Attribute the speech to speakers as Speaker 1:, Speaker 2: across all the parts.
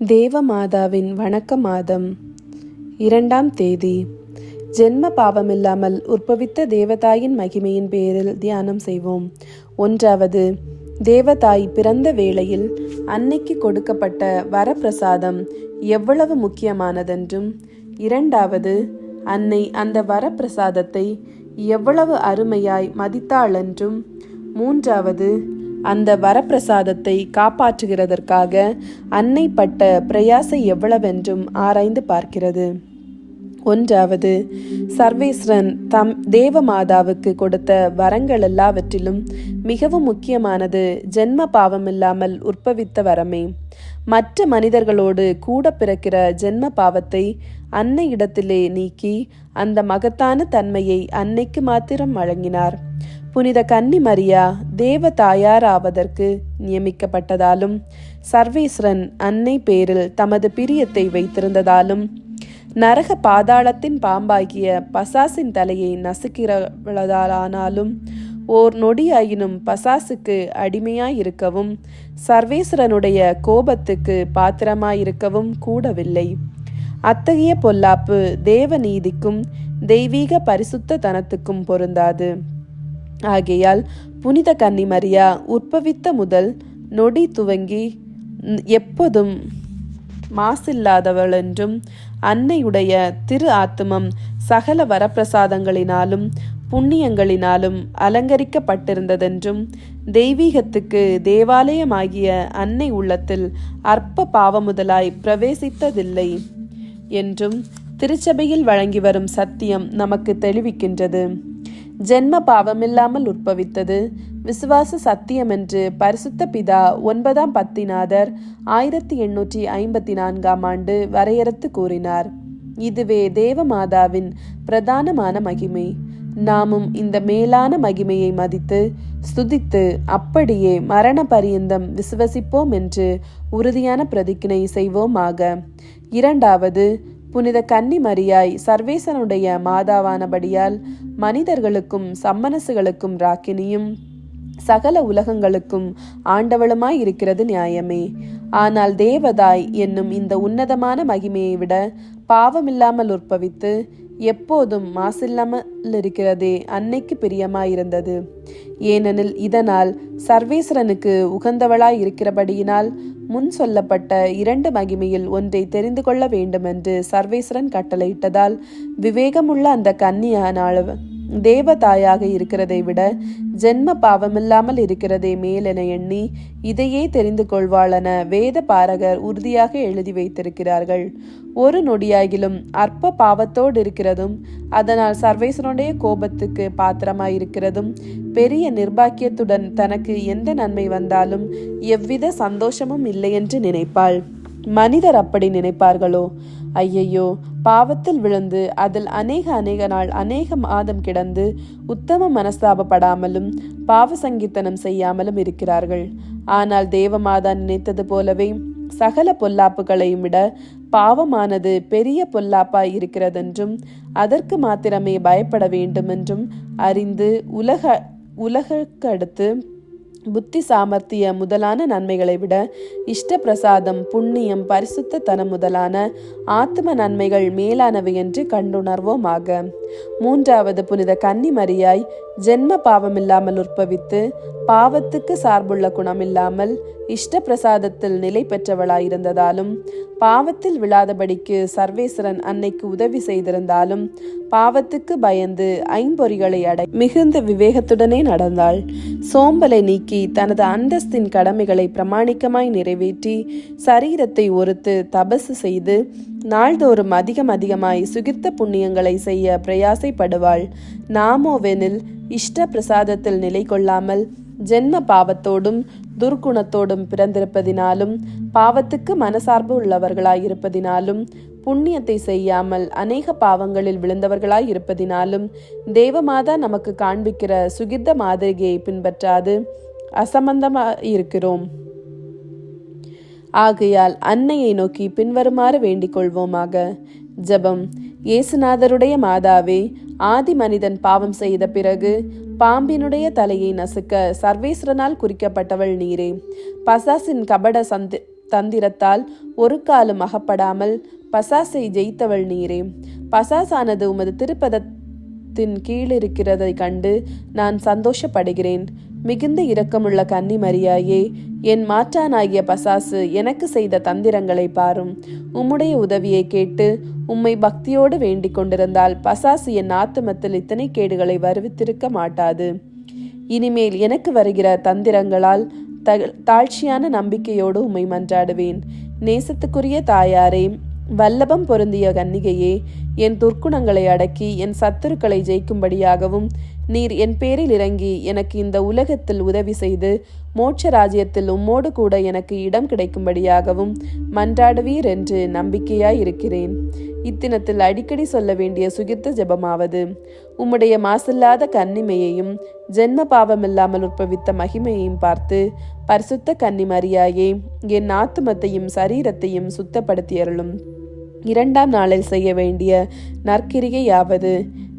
Speaker 1: தேவமாதாவின் வணக்க மாதம் இரண்டாம் தேதி. ஜென்ம பாவமில்லாமல் உற்பவித்த தேவதாயின் மகிமையின் பேரில் தியானம் செய்வோம். ஒன்றாவது தேவதாய் பிறந்த வேளையில் அன்னைக்கு கொடுக்கப்பட்ட வரப்பிரசாதம் எவ்வளவு முக்கியமானதென்றும். இரண்டாவது அன்னை அந்த வரப்பிரசாதத்தை எவ்வளவு அருமையாய் மதித்தாளென்றும். மூன்றாவது அந்த வரப்பிரசாதத்தை காப்பாற்றுகிறதற்காக அன்னை பட்ட பிரயாசை எவ்வளவென்றும் ஆராய்ந்து பார்க்கிறது. ஒன்றாவது சர்வேஸ்வரன் தம் தேவமாதாவுக்கு கொடுத்த வரங்கள் எல்லாவற்றிலும் மிகவும் முக்கியமானது ஜென்ம பாவமில்லாமல் உற்பவித்த வரமே. மற்ற மனிதர்களோடு கூட பிறக்கிற ஜென்ம பாவத்தை அன்னையிடத்திலே நீக்கி அந்த மகத்தான தன்மையை அன்னைக்கு மாத்திரம் வழங்கினார். புனித கன்னி மரியா தேவ தாயாராவதற்கு நியமிக்கப்பட்டதாலும் சர்வேஸ்வரன் அன்னை பேரில் தமது பிரியத்தை வைத்திருந்ததாலும் நரக பாதாளத்தின் பாம்பாகிய பசாசின் தலையை நசுக்கிறவளதாலானாலும் ஓர் நொடியாயினும் பசாசுக்கு அடிமையாயிருக்கவும் சர்வேஸ்வரனுடைய கோபத்துக்கு பாத்திரமாயிருக்கவும் கூடவில்லை. அத்தகைய பொல்லாப்பு தேவநீதிக்கும் தெய்வீக பரிசுத்த தனத்துக்கும் பொருந்தாது. ஆகையால் புனித கன்னிமரியா உற்பவித்த முதல் நொடி துவங்கி எப்போதும் மாசில்லாதவளென்றும் அன்னையுடைய திரு ஆத்துமம் சகல வரப்பிரசாதங்களினாலும் புண்ணியங்களினாலும் அலங்கரிக்கப்பட்டிருந்ததென்றும் தெய்வீகத்துக்கு தேவாலயமாகிய அன்னை உள்ளத்தில் அற்ப பாவமுதலாய் பிரவேசித்ததில்லை என்றும் திருச்சபையில் வழங்கி வரும் சத்தியம் நமக்கு தெளிவிக்கின்றது. ஜென்ம பாவமில்லாமல் உற்பவித்தது. விசுவாச சத்தியம் என்று பரிசுத்த பிதா ஒன்பதாம் பத்திநாதர் ஆயிரத்தி எண்ணூற்றி ஐம்பத்தி நான்காம் ஆண்டு வரையறுத்து கூறினார். இதுவே தேவமாதாவின் பிரதானமான மகிமை. நாமும் இந்த மேலான மகிமையை மதித்து ஸ்துதித்து அப்படியே மரண பரியந்தம் விசுவசிப்போம் என்று உறுதியான பிரதிக்கினை செய்வோமாக. இரண்டாவது புனித கன்னி மரியாய் சர்வேசனுடைய மாதாவானபடியால் மனிதர்களுக்கும் சம்மனசுகளுக்கும் ராக்கினியும் சகல உலகங்களுக்கும் ஆண்டவளுமாய் இருக்கிறது நியாயமே. ஆனால் தேவதாய் என்னும் இந்த உன்னதமான மகிமையை விட பாவமில்லாமல் உற்பவித்து எப்போதும் மாசில்லாமல் இருக்கிறதே அன்னைக்கு பிரியமாயிருந்தது. ஏனெனில் இதனால் சர்வேஸ்வரனுக்கு உகந்தவளாய் இருக்கிறபடியினால் முன் சொல்லப்பட்ட இரண்டு மகிமையில் ஒன்றை தெரிந்து கொள்ள வேண்டுமென்று சர்வேஸ்வரன் கட்டளையிட்டதால் விவேகமுள்ள அந்த கன்னியானாள் தேவதாயாக இருக்கிறதை விட ஜென்ம பாவமில்லாமல் இருக்கிறதே மேலென எண்ணி இதையே தெரிந்து கொள்வாளென வேத பாரகர் உறுதியாக எழுதி வைத்திருக்கிறார்கள். ஒரு நொடியாகிலும் அற்ப பாவத்தோடு இருக்கிறதும் அதனால் சர்வேசனுடைய கோபத்துக்கு பாத்திரமாயிருக்கிறதும் பெரிய நிர்பாக்கியத்துடன் தனக்கு எந்த நன்மை வந்தாலும் எவ்வித சந்தோஷமும் இல்லையென்று நினைப்பாள். மனிதர் அப்படி நினைப்பார்களோ? ஐயையோ பாவத்தில் விழுந்து அதில் அநேக அநேக நாள் அநேக மாதம் கிடந்து உத்தம மனஸ்தாபப்படாமலும் பாவ சங்கீர்த்தனம் செய்யாமலும் இருக்கிறார்கள். ஆனால் தேவமாதா நினைத்தது போலவே சகல பொல்லாப்புகளையும் விட பாவமானது பெரிய பொல்லாப்பாய் இருக்கிறதென்றும் அதற்கு மாத்திரமே பயப்பட வேண்டுமென்றும் அறிந்து உலக உலகக்கடுத்து புத்தி சாமர்த்திய முதலான நன்மைகளை விட இஷ்ட பிரசாதம் புண்ணியம் பரிசுத்த தனம் முதலான ஆத்ம நன்மைகள் மேலானவை என்று கண்டுணர்வோமாக. மூன்றாவது புனித கன்னி மரியாய் ஜென்ம பாவமில்லாமல் உற்பவித்து பாவத்துக்கு சார்புள்ள குணமில்லாமல் இஷ்ட பிரசாதத்தில் நிலை பெற்றவளாயிருந்ததாலும் பாவத்தில் விழாதபடிக்கு சர்வேஸ்வரன் அன்னைக்கு உதவி செய்திருந்தாலும் பாவத்துக்கு பயந்து ஐம்பொறிகளை அடை மிகுந்த விவேகத்துடனே நடந்தாள். சோம்பலை நீக்கி தனது அந்தஸ்தின் கடமைகளை பிரமாணிக்கமாய் நிறைவேற்றி சரீரத்தை ஒருத்து தபசு செய்து நாள்தோறும் அதிகம் அதிகமாய் சுகிர்த்த புண்ணியங்களை செய்ய பிரயாசைப்படுவாள். நாமோவெனில் இஷ்ட பிரசாதத்தில் நிலை கொள்ளாமல் ஜென்ம பாவத்தோடும் துர்க்குணத்தோடும் பிறந்திருப்பதினாலும் பாவத்துக்கு மனசார்பு உள்ளவர்களாயிருப்பதினாலும் புண்ணியத்தை செய்யாமல் அநேக பாவங்களில் விழுந்தவர்களாய் இருப்பதினாலும் தேவமாதா நமக்கு காண்பிக்கிற சுகிர்த மாதிரியை பின்பற்றாது அசம்பந்தமாயிருக்கிறோம் ஆகையால் அன்னையை நோக்கி பின்வருமாறு வேண்டிக் கொள்வோமாக ஜபம். இயேசுநாதருடைய மாதாவே ஆதி மனிதன் பாவம் செய்த பிறகு பாம்பினுடைய தலையை நசுக்க சர்வேஸ்வரனால் குறிக்கப்பட்டவள் நீரே. பசாசின் கபட சந்தி தந்திரத்தால் ஒரு காலும் அகப்படாமல் பசாசை ஜெயித்தவள் நீரே. பசாசானது உமது திருப்பதத்தின் கீழிருக்கிறதை கண்டு நான் சந்தோஷப்படுகிறேன். மிகுந்த இரக்கமுள்ள கன்னி மரியாயே என் மாற்றானாகிய பசாசு எனக்கு செய்த தந்திரங்களை பாரும். உம்முடைய உதவியை கேட்டு உம்மை பக்தியோடு வேண்டிக் கொண்டிருந்தால் பசாசு என் ஆத்துமத்தில் இத்தனை கேடுகளை வருவித்திருக்க மாட்டாது. இனிமேல் எனக்கு வருகிற தந்திரங்களால் தாழ்ச்சியான நம்பிக்கையோடு உம்மை மன்றாடுவேன். நேசத்துக்குரிய தாயாரே வல்லபம் பொருந்திய கன்னிகையே என் துர்க்குணங்களை அடக்கி என் சத்துருக்களை ஜெயிக்கும்படியாகவும் நீர் என் பேரில் இறங்கி எனக்கு இந்த உலகத்தில் உதவி செய்து மோட்ச ராஜ்யத்தில் உம்மோடு கூட எனக்கு இடம் கிடைக்கும்படியாகவும் மன்றாடுவீர் என்று நம்பிக்கையாய் இருக்கிறேன் இத்தினத்தில் அடிக்கடி சொல்ல வேண்டிய சுகித்த ஜெபமாவது உம்முடைய மாசில்லாத கன்னிமையையும் ஜென்ம பாவமில்லாமல் உற்பவித்த மகிமையையும் பார்த்து பரிசுத்த கன்னி மரியாயே என் ஆத்துமத்தையும் சரீரத்தையும் சுத்தப்படுத்தியருளும். இரண்டாம் நாளில் செய்ய வேண்டிய நற்கிரிகையாவது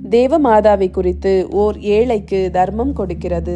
Speaker 1: தேவ மாதாவை குறித்து ஓர் ஏழைக்கு தர்மம் கொடுக்கிறது.